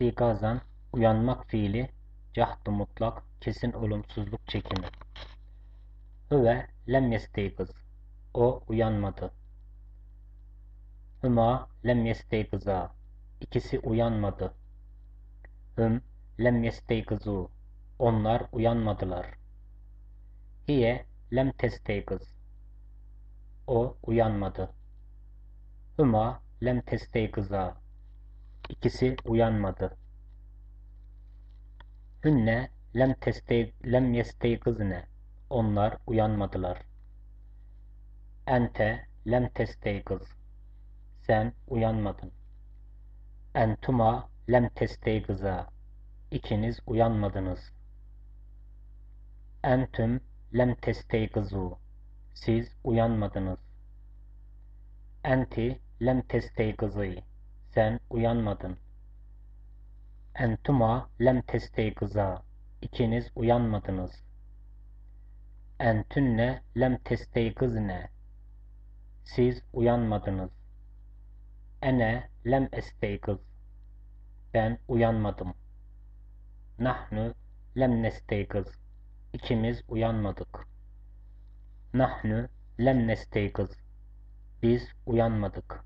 İstikazan uyanmak fiili cahd mutlak kesin olumsuzluk çekimi. Hüve lem yesteykız. O uyanmadı. Hüma lem yesteykıza. İkisi uyanmadı. Hüm lem yesteykızu. Onlar uyanmadılar. Hiye lem testeykız. O uyanmadı. Hüma lem testeykıza. İkisi uyanmadı. Hünne lem testey lem yesteykızne. Onlar uyanmadılar. Ente lem testeykız. Sen uyanmadın. Entuma lem testeykıza. İkiniz uyanmadınız. Entüm lem testeykızu. Siz uyanmadınız. Enti lem testeykızı. Sen uyanmadın. Entuma lem testeykıza. İkiniz uyanmadınız. Entünne lem testeykızne. Siz uyanmadınız. Ene lem esteykız. Ben uyanmadım. Nahnu lem nesteykız. İkimiz uyanmadık. Nahnu lem nesteykız. Biz uyanmadık.